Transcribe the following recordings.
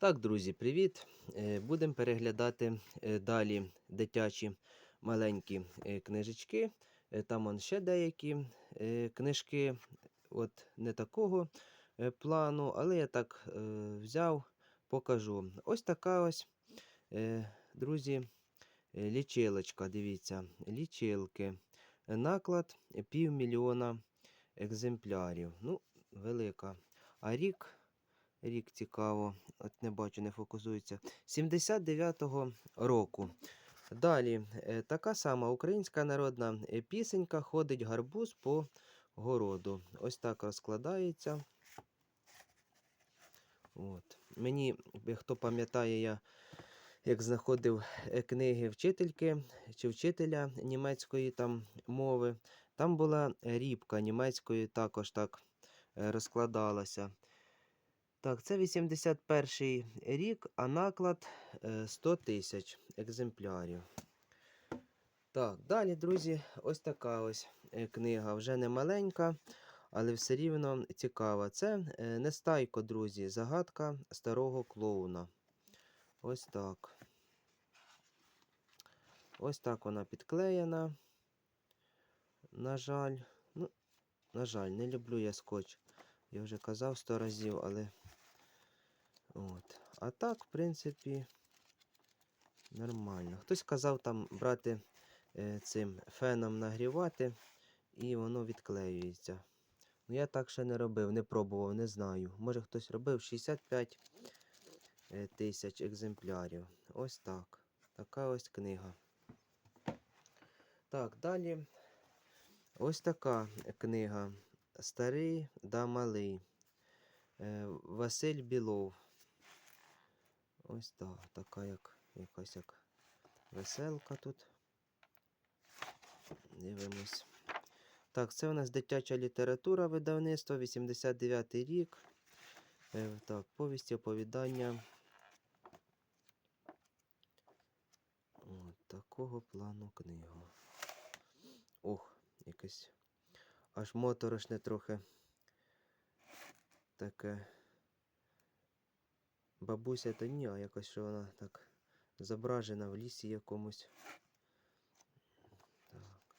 Так, друзі, привіт! Е, Будемо переглядати е, далі дитячі маленькі е, книжечки. Там он ще деякі книжки, от не такого плану, але я так взяв, покажу. Ось така ось, друзі, лічилочка. Дивіться, лічилки. Наклад півмільйона екземплярів. Ну, велика. А рік. Рік цікаво, от не бачу, не фокусується. 79-го року. Далі, е, така сама українська народна е, пісенька ходить гарбуз по городу. Ось так розкладається. От. Мені, е, хто пам'ятає, я як знаходив книги вчительки чи вчителя німецької там мови, там була рібка німецької також так розкладалася. Так, це 81 рік, а наклад е, 100 тисяч екземплярів. Так, далі, друзі, ось така ось е, книга. Вже не маленька, але все рівно цікава. Це е, Нестайко, друзі, загадка старого клоуна. Ось так. Ось так вона підклеєна. На жаль, ну, на жаль, не люблю я скотч. Я вже казав сто разів, але. От. А так, в принципі, нормально. Хтось казав там брати е, цим феном нагрівати, і воно відклеюється. Ну, я так ще не робив, не пробував, не знаю. Може хтось робив 65 е, тисяч екземплярів. Ось так. Така ось книга. Так, далі. Ось така книга. Старий да малий. Е, Василь Білов. Ось так, така як якась як веселка тут. Дивимось. Так, це у нас дитяча література видавництва, 89 рік. Е, так, повісті, оповідання. От такого плану книга. Ох, якесь аж моторошне трохи таке. Бабуся то ні, а якось що вона так зображена в лісі якомусь. Так.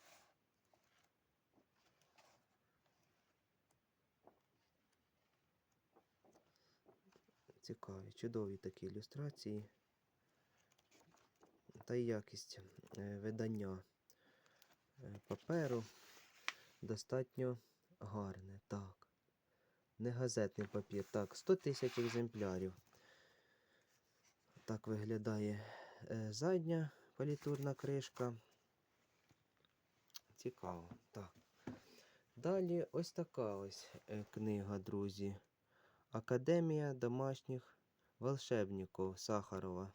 Цікаві, чудові такі ілюстрації. Та й якість е, видання е, паперу достатньо гарне. Так. Не газетний папір. Так, 100 тисяч екземплярів. Так виглядає е, задня політурна кришка. Цікаво. Так. Далі ось така ось е, книга, друзі. Академія домашніх волшебників Сахарова.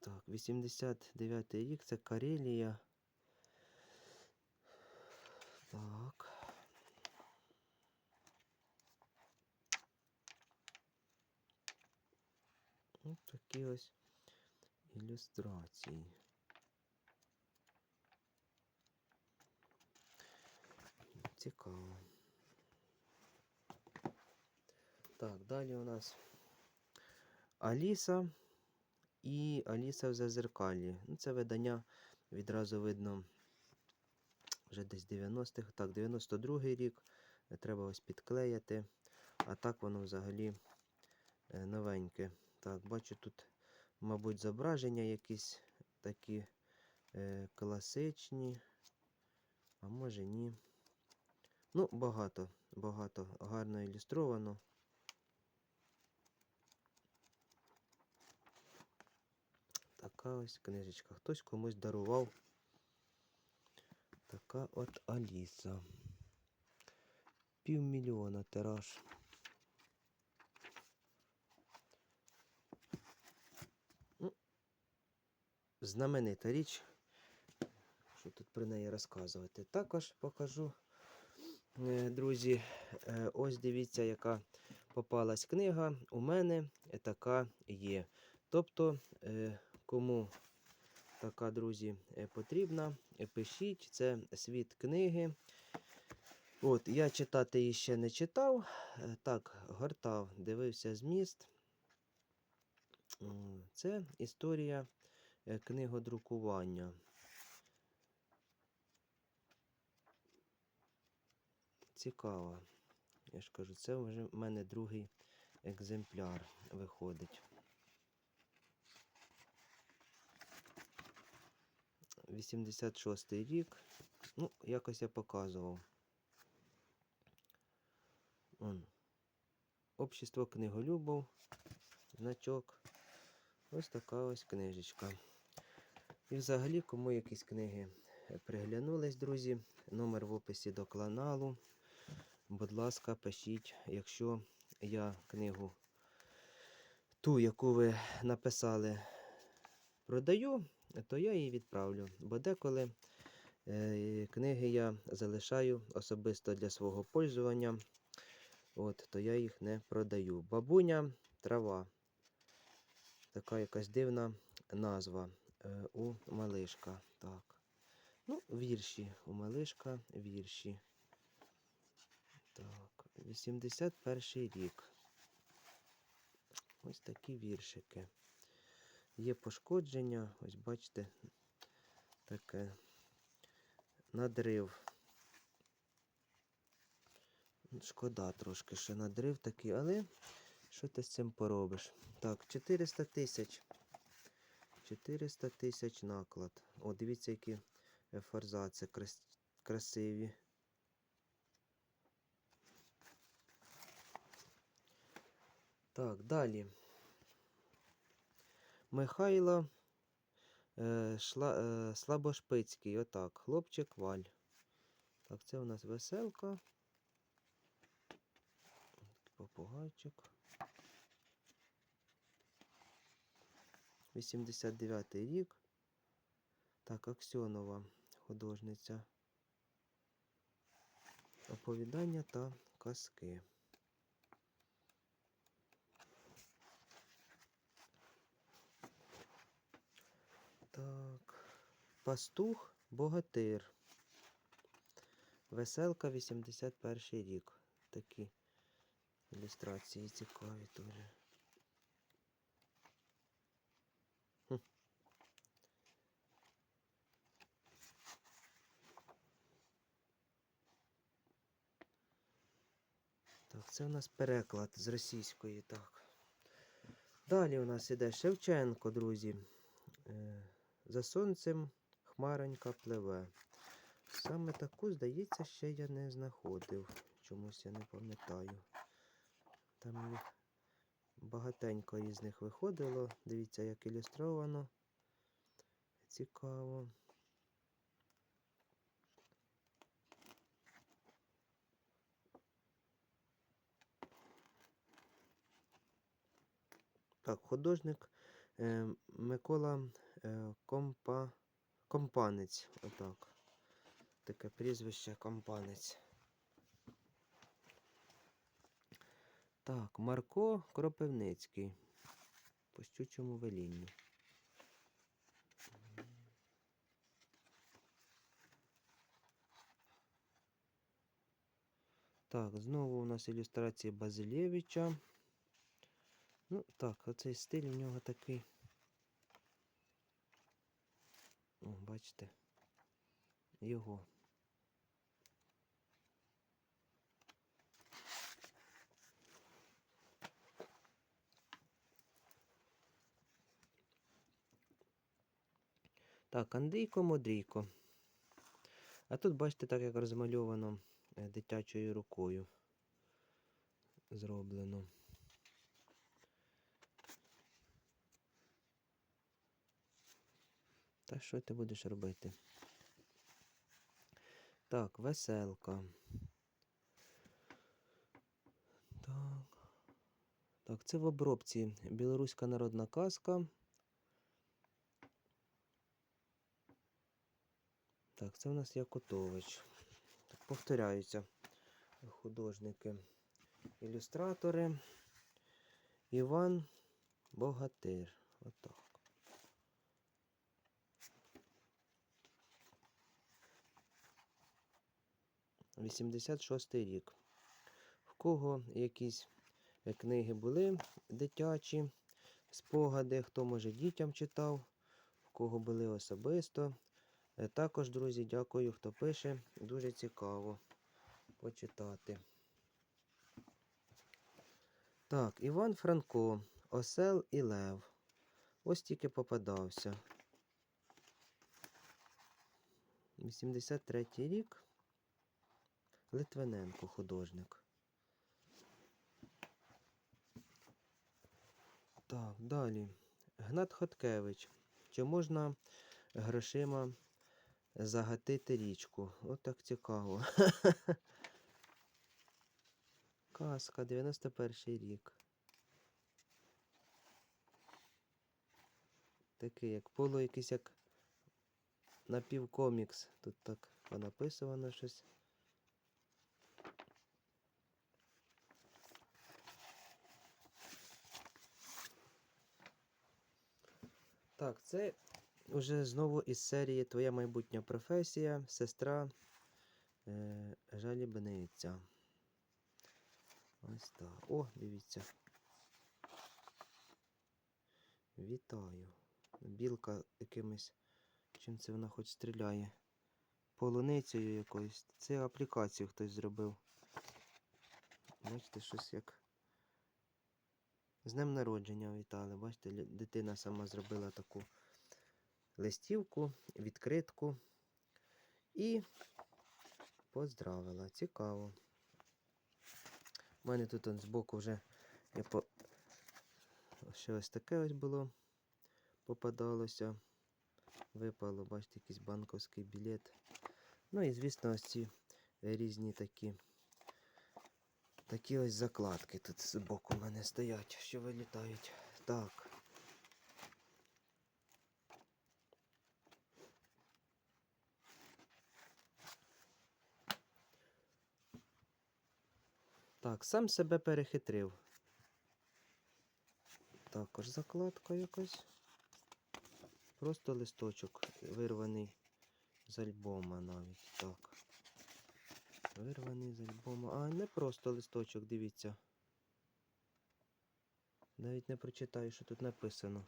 Так, 89 рік, це Карелія. Так. Ось такі ось ілюстрації. Цікаво. Так, далі у нас Аліса і Аліса в зазеркалі. Ну, це видання відразу видно вже десь 90-х. Так, 92-й рік. Треба ось підклеяти. А так воно взагалі е, новеньке. Так, бачу тут, мабуть, зображення якісь такі е, класичні. А може ні. Ну, багато, багато гарно ілюстровано. Така ось книжечка. Хтось комусь дарував. Така от Аліса. Півмільйона тираж. Ну, знаменита річ. Що тут про неї розказувати? Також покажу, е, друзі, е, ось дивіться, яка попалась книга. У мене така є. Тобто, е, кому така, друзі, е, потрібна. Е, Пишіть, це світ книги. От, я читати її ще не читав. Е, Так, гортав, дивився зміст. Це історія книгодрукування. Цікаво. Я ж кажу, це вже в мене другий екземпляр виходить. 86-й рік. Ну, якось я показував. Он. Общество книголюбов. Значок. Ось така ось книжечка. І взагалі, кому якісь книги приглянулись, друзі, номер в описі до каналу. Будь ласка, пишіть, якщо я книгу, ту, яку ви написали, продаю, то я її відправлю. Бо деколи е, книги я залишаю особисто для свого пользування, от, то я їх не продаю. Бабуня трава. Така якась дивна назва е, у малишка. Так. Ну, вірші. У малишка вірші. Так, 81 рік. Ось такі віршики. Є пошкодження, ось бачите, таке надрив. Шкода трошки, що надрив такий, але що ти з цим поробиш? Так, 400 тисяч. 400 тисяч наклад. О, дивіться, які е, форзаци крас- красиві. Так, далі. Михайло е, шла, е, Слабошпицький. Отак. Хлопчик Валь. Так, це у нас веселка. Попугайчик. 89 й рік. Так, Аксьонова художниця. Оповідання та казки. Так. Пастух Богатир. Веселка 81 рік. Такі ілюстрації цікаві. Хм. Так, це у нас переклад з російської, так. Далі у нас іде Шевченко, друзі. За сонцем хмаронька пливе. Саме таку, здається, ще я не знаходив. Чомусь я не пам'ятаю. Там їх багатенько різних виходило. Дивіться, як ілюстровано. Цікаво. Так, художник Микола е, Компа, Компанець. Отак. Таке прізвище Компанець. Так, Марко Кропивницький. По щучому велінню. Так, знову у нас ілюстрації Базилєвича. Ну, так, оцей стиль у нього такий. О, бачите, його. Так, Андрійко Модрійко. А тут, бачите, так як розмальовано е, дитячою рукою зроблено. Та що ти будеш робити? Так, веселка. Так. Так, це в обробці білоруська народна казка. Так, це у нас Якутович. Так, повторяються художники, ілюстратори. Іван Богатир. Отак. 86 рік. В кого якісь е, книги були дитячі, спогади, хто може дітям читав, в кого були особисто. Е, Також, друзі, дякую, хто пише. Дуже цікаво почитати. Так, Іван Франко, Осел і Лев. Ось тільки попадався. 83 рік. Литвиненко художник. Так, далі. Гнат Хоткевич. Чи можна грошима загатити річку? От так цікаво. Казка, 91 рік. Такий як полу якийсь як напівкомікс. Тут так понаписувано щось. Так, це вже знову із серії Твоя майбутня професія, сестра е, жалібниця. Ось так. О, дивіться. Вітаю. Білка якимось. Чим це вона хоч стріляє? Полуницею якоюсь. Це аплікацію хтось зробив. Бачите, щось як. З днем народження вітали. Бачите, дитина сама зробила таку листівку, відкритку і поздравила. Цікаво. У мене тут он збоку вже я по... ще ось таке ось було, попадалося. Випало, бачите, якийсь банковський білет. Ну і, звісно, ось ці різні такі. Такі ось закладки тут збоку в мене стоять, що вилітають. Так. Так, сам себе перехитрив. Також закладка якась. Просто листочок вирваний з альбома навіть. Так. Вирваний з альбома. А, не просто листочок, дивіться. Навіть не прочитаю, що тут написано.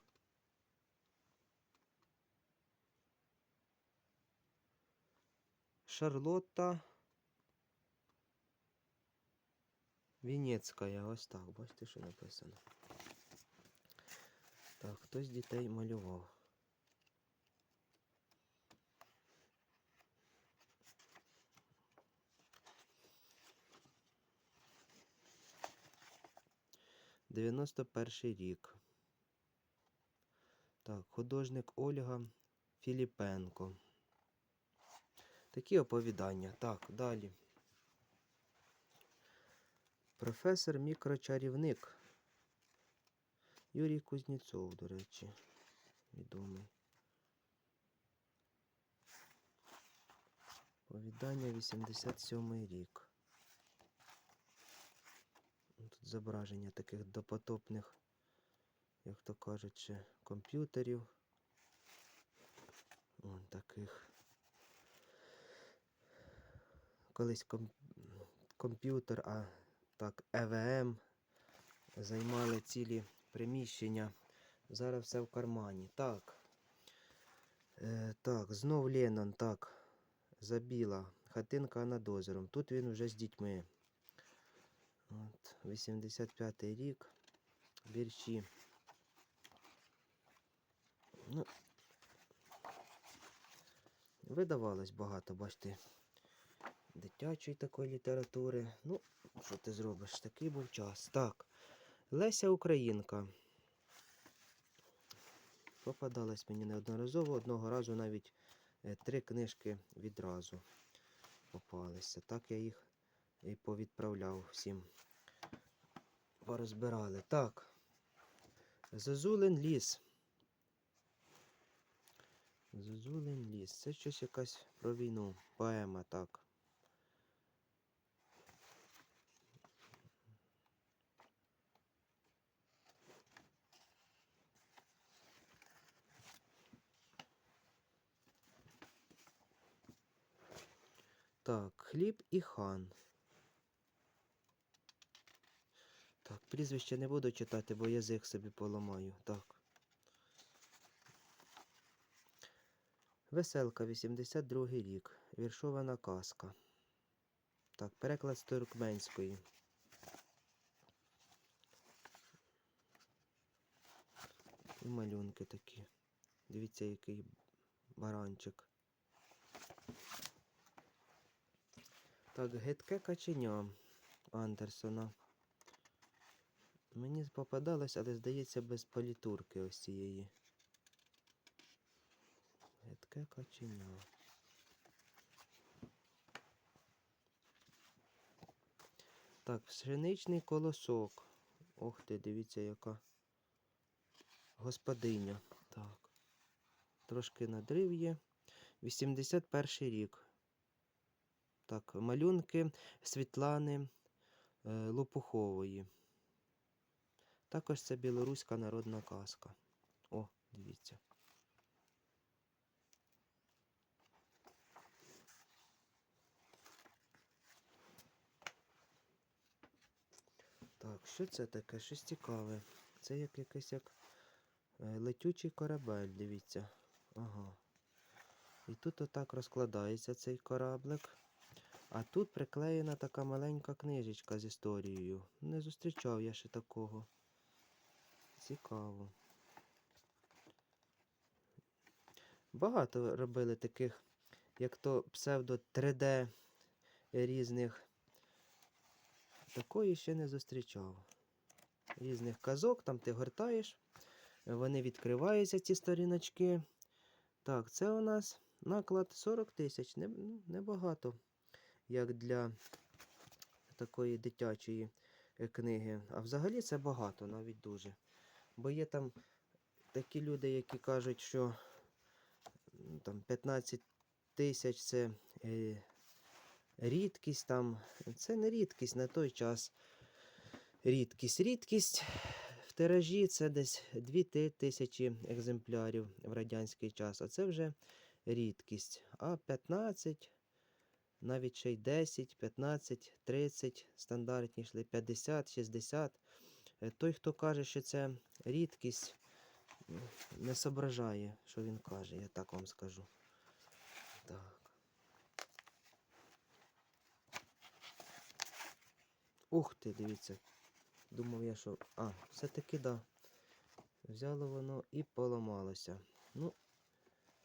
Шарлотта Вінецька, ось так, бачите, що написано. Так, хтось дітей малював. Дев'яносто перший рік. Так, художник Ольга Філіпенко. Такі оповідання. Так, далі. Професор мікрочарівник. Юрій Кузнєцов, до речі, відомий. Повідання 87 рік. Тут зображення таких допотопних, як то кажуть, ще комп'ютерів. Вон таких. Колись ком... комп'ютер, а так, ЕВМ займали цілі приміщення. Зараз все в кармані. Так. Е, так, знов Леннон, так. Забіла. Хатинка над озером. Тут він вже з дітьми. От, 85-й рік. Вірші. Ну, видавалось багато, бачите, дитячої такої літератури. Ну, що ти зробиш? Такий був час. Так. Леся Українка. Попадалась мені неодноразово, одного разу навіть е, три книжки відразу попалися. Так я їх і повідправляв всім. Порозбирали. Так. Зозулин ліс. Зозулин ліс. Це щось якась про війну. Поема, так. Так, хліб і хан. Так, прізвище не буду читати, бо язик собі поламаю. Так. Веселка, 82 рік. Віршована казка. Так, переклад з туркменської. І малюнки такі. Дивіться, який баранчик. Так, гидке каченя Андерсона. Мені попадалось, але здається, без палітурки ось цієї. Гидке каченя. Так, пшеничний колосок. Ох ти, дивіться, яка господиня. Так. Трошки надрив є. 81 рік. Так, малюнки Світлани е, Лопухової. Також це білоруська народна казка. О, дивіться. Так, що це таке? Щось цікаве. Це як якийсь як е, летючий корабель, дивіться. Ага. І тут отак розкладається цей кораблик. А тут приклеєна така маленька книжечка з історією. Не зустрічав я ще такого. Цікаво. Багато робили таких, як то псевдо 3D різних. Такої ще не зустрічав. Різних казок, там ти гортаєш, вони відкриваються, ці сторіночки. Так, це у нас наклад 40 тисяч. Не, ну, небагато, як для такої дитячої е, книги. А взагалі це багато, навіть дуже. Бо є там такі люди, які кажуть, що там 15 тисяч це е, рідкість там. Це не рідкість на той час. Рідкість. Рідкість в тиражі це десь 2 тисячі екземплярів в радянський час. А це вже рідкість. А 15, навіть ще й 10, 15, 30 стандартні йшли, 50, 60. Е, Той, хто каже, що це рідкість, не соображає, що він каже, я так вам скажу. Так. Ух ти, дивіться. Думав я, що. А, все-таки да. Взяло воно і поламалося. Ну,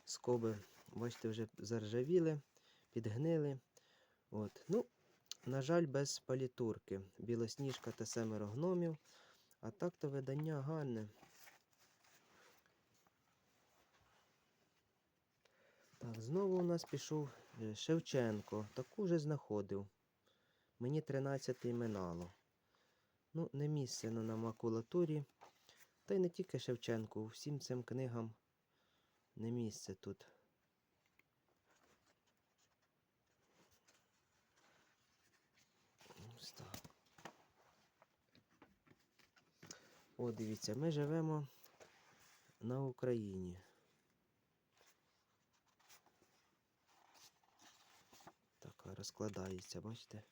скоби, бачите, вже заржавіли, підгнили. От. Ну, на жаль, без палітурки. Білосніжка та семеро гномів. А так то видання гарне. Так, знову у нас пішов е, Шевченко. Таку вже знаходив. Мені 13 минало. Ну, не місце на на макулатурі. Та й не тільки Шевченку, всім цим книгам не місце тут. Ось так. О, дивіться, ми живемо на Україні. Так, розкладається, бачите?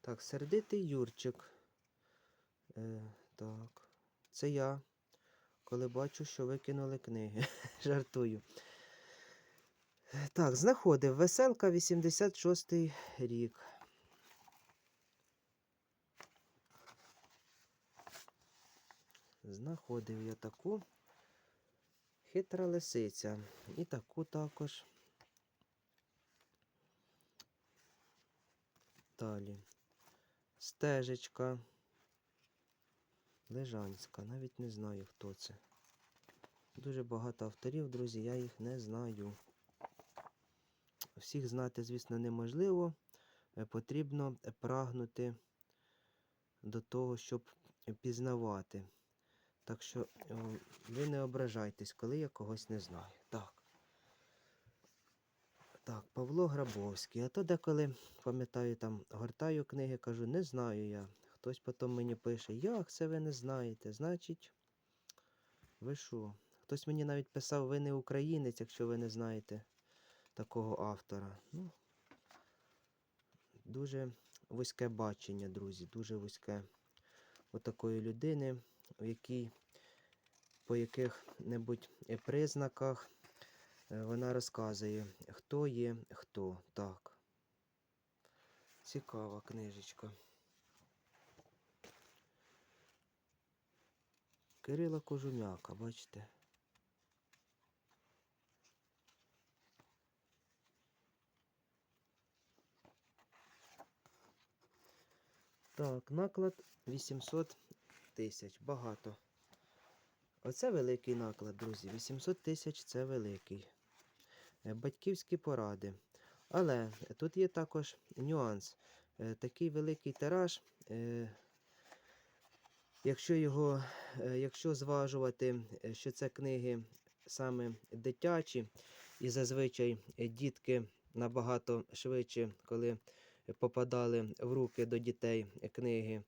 Так, сердитий Юрчик. Е, так. Це я. Коли бачу, що викинули книги. Жартую. Так, знаходив веселка 86 рік. Знаходив я таку хитра лисиця. І таку також. Далі. Стежечка. Лежанська. Навіть не знаю, хто це. Дуже багато авторів, друзі, я їх не знаю. Всіх знати, звісно, неможливо. Е, Потрібно прагнути до того, щоб пізнавати. Так що е, ви не ображайтесь, коли я когось не знаю. Так. Так, Павло Грабовський. А то деколи, пам'ятаю, там гортаю книги, кажу, не знаю я. Хтось потім мені пише, як це ви не знаєте? Значить, ви що? Хтось мені навіть писав, ви не українець, якщо ви не знаєте такого автора. Ну, дуже вузьке бачення, друзі, дуже вузьке у такої людини, у якій по яких-небудь е, признаках е, вона розказує, хто є хто. Так. Цікава книжечка. Кирила Кожум'яка, бачите? Так, наклад 800 тисяч. Багато. Оце великий наклад, друзі. 800 тисяч це великий. Е, Батьківські поради. Але тут є також нюанс. Е, Такий великий тираж. Якщо його, е, якщо зважувати, е, що це книги саме дитячі, і зазвичай е, дітки набагато швидше, коли попадали в руки до дітей книги,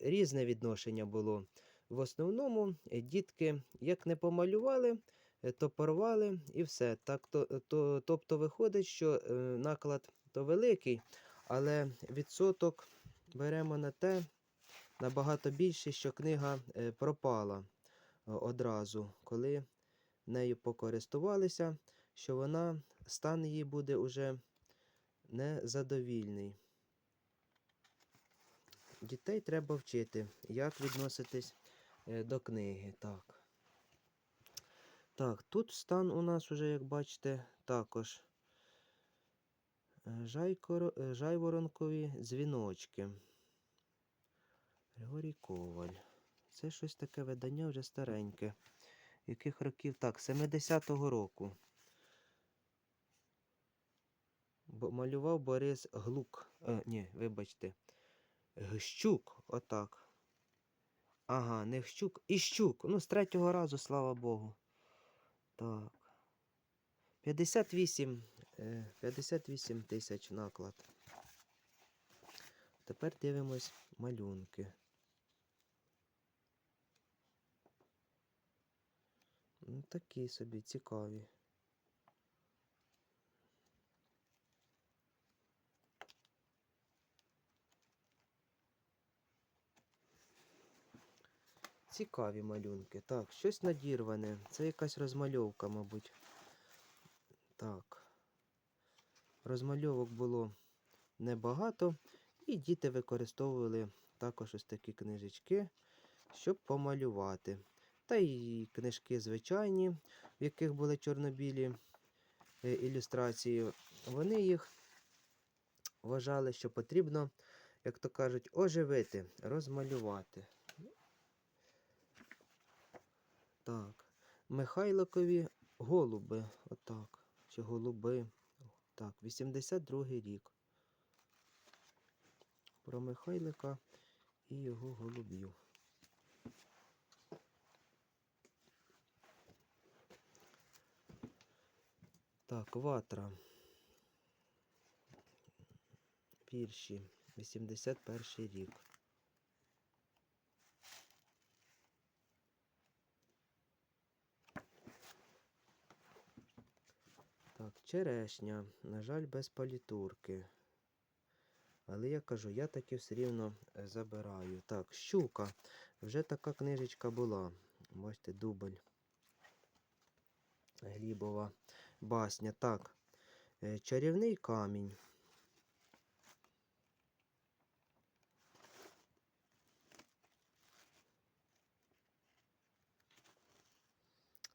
різне відношення було. В основному дітки як не помалювали, то порвали і все. Так, то, то, тобто виходить, що наклад то великий, але відсоток беремо на те набагато більше, що книга е, пропала е, одразу, коли нею покористувалися, що вона стан її буде уже незадовільний. Дітей треба вчити, як відноситись е, до книги. Так. Так, тут стан у нас уже, як бачите, також жайворонкові дзвіночки. Григорій Коваль. Це щось таке видання вже стареньке. Яких років? Так, 70-го року. Бо малював Борис Глук. Е, ні, вибачте. Гщук, отак. Ага, не Гщук. Іщук. Ну, з третього разу, слава Богу. Так. 58, е, 58 тисяч наклад. Тепер дивимось малюнки. Ну, такі собі цікаві. Цікаві малюнки. Так, щось надірване. Це якась розмальовка, мабуть. Так. Розмальовок було небагато, і діти використовували також ось такі книжечки, щоб помалювати. Та й книжки звичайні, в яких були чорнобілі е, ілюстрації. Вони їх вважали, що потрібно, як то кажуть, оживити, розмалювати. Так. Михайликові голуби. Отак. Чи голуби. Так, 82-й рік. Про Михайлика і його голубів. Так, ватра. Вірші. 81 рік. Так, черешня. На жаль, без палітурки. Але я кажу, я таки все рівно е, забираю. Так, щука. Вже така книжечка була. Бачите, дубль. Глібова басня. Так. е, Чарівний камінь.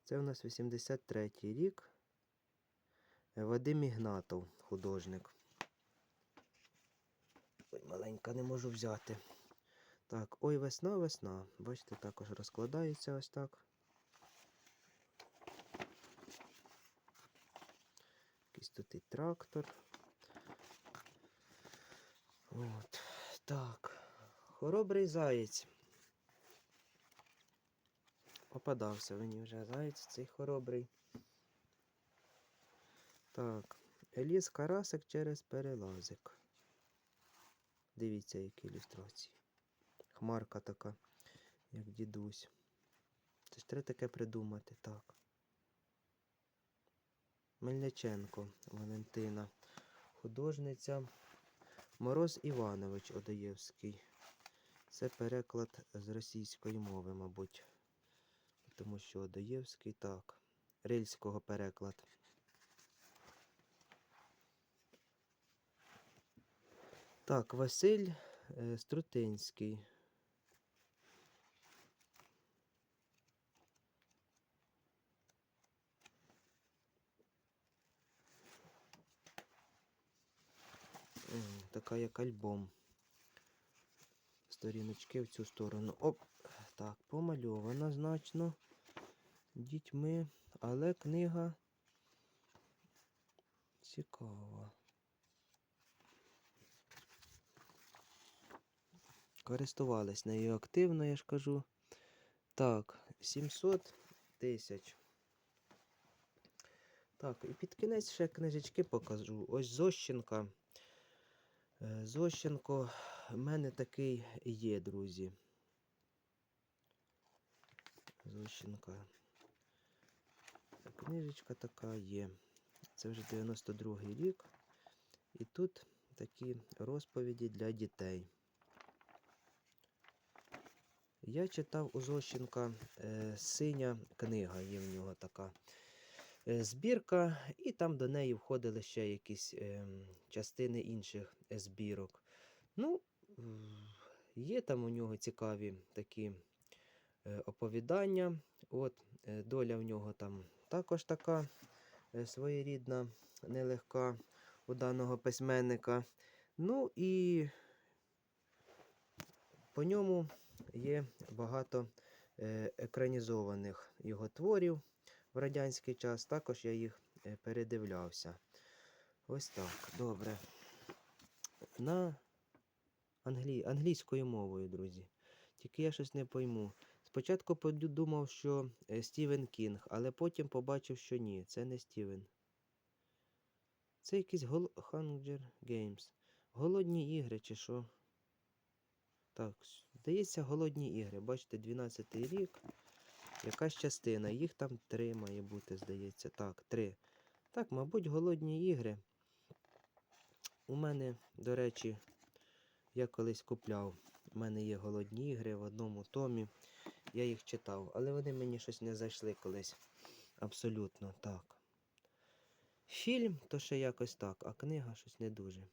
Це у нас 83-й рік. Е, Вадим Ігнатов, художник. Ой, маленька, не можу взяти. Так, ой, весна, весна. Бачите, також розкладається ось так. Тут і трактор. От. Так. Хоробрий заєць. Попадався мені вже заєць цей хоробрий. Так. Ліс карасик через перелазик. Дивіться, які ілюстрації. Хмарка така, як дідусь. Це ж треба таке придумати, так. Мельниченко Валентина. Художниця Мороз Іванович Одоєвський. Це переклад з російської мови, мабуть. Тому що Одоєвський так. Рильського переклад. Так, Василь е, Струтинський. Така як альбом. Сторіночки в цю сторону. Оп! Так, помальована значно дітьми, але книга цікава. Користувались нею активно, я ж кажу. Так, 700 тисяч. Так, і під кінець ще книжечки покажу. Ось Зощенка. Е, Зощенко, в мене такий є, друзі. Зощенка. Книжечка така є. Це вже 92-й рік. І тут такі розповіді для дітей. Я читав у Зощенка е, синя книга, є в нього така збірка, і там до неї входили ще якісь е, частини інших е, збірок. Ну, є там у нього цікаві такі е, оповідання. От, е, доля в нього там також така е, своєрідна, нелегка у даного письменника. Ну і по ньому є багато е, екранізованих його творів в радянський час. Також я їх е, передивлявся. Ось так, добре. На англі... англійською мовою, друзі. Тільки я щось не пойму. Спочатку подумав, що е, Стівен Кінг, але потім побачив, що ні, це не Стівен. Це якийсь гол... Hunger Games. Голодні ігри чи що? Так, здається, голодні ігри. Бачите, 12 рік. Якась частина. Їх там три має бути, здається. Так, три. Так, мабуть, голодні ігри. У мене, до речі, я колись купляв. У мене є голодні ігри в одному томі. Я їх читав, але вони мені щось не зайшли колись. Абсолютно так. Фільм то ще якось так, а книга щось не дуже.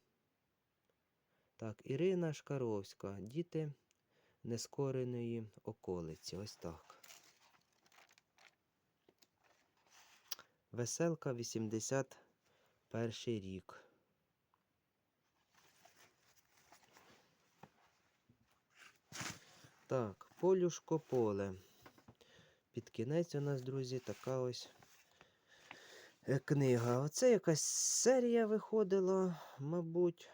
Так, Ірина Шкаровська. Діти нескореної околиці. Ось так. Веселка 81 рік. Так, полюшко поле. Під кінець у нас, друзі, така ось е, книга. Оце якась серія виходила, мабуть.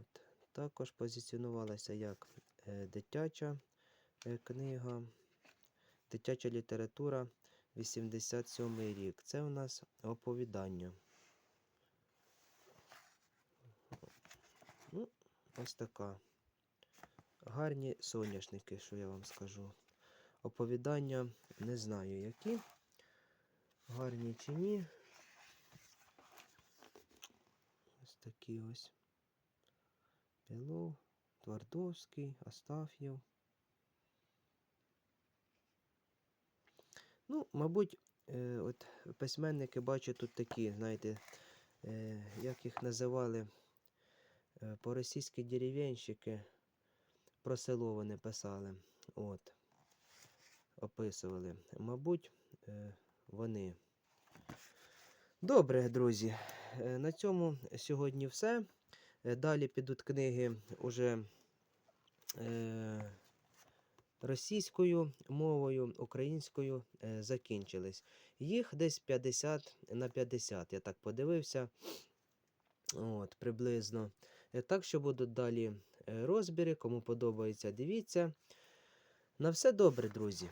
От. Також позиціонувалася як е, дитяча е, книга, дитяча література 87 рік. Це у нас оповідання. Ну, ось така. Гарні соняшники, що я вам скажу. Оповідання не знаю які. Гарні чи ні. Ось такі ось. Білов, Твардовський, Астаф'єв. Ну, мабуть, е, от письменники бачу тут такі, знаєте, е, як їх називали е, по-російськи дерев'янщики. Про село вони писали. От. Описували. Мабуть, вони. Добре, друзі. На цьому сьогодні все. Далі підуть книги уже російською мовою, українською е, закінчились. Їх десь 50 на 50, я так подивився. От, приблизно. Е, Так що будуть далі е, розбіри. Кому подобається, дивіться. На все добре, друзі.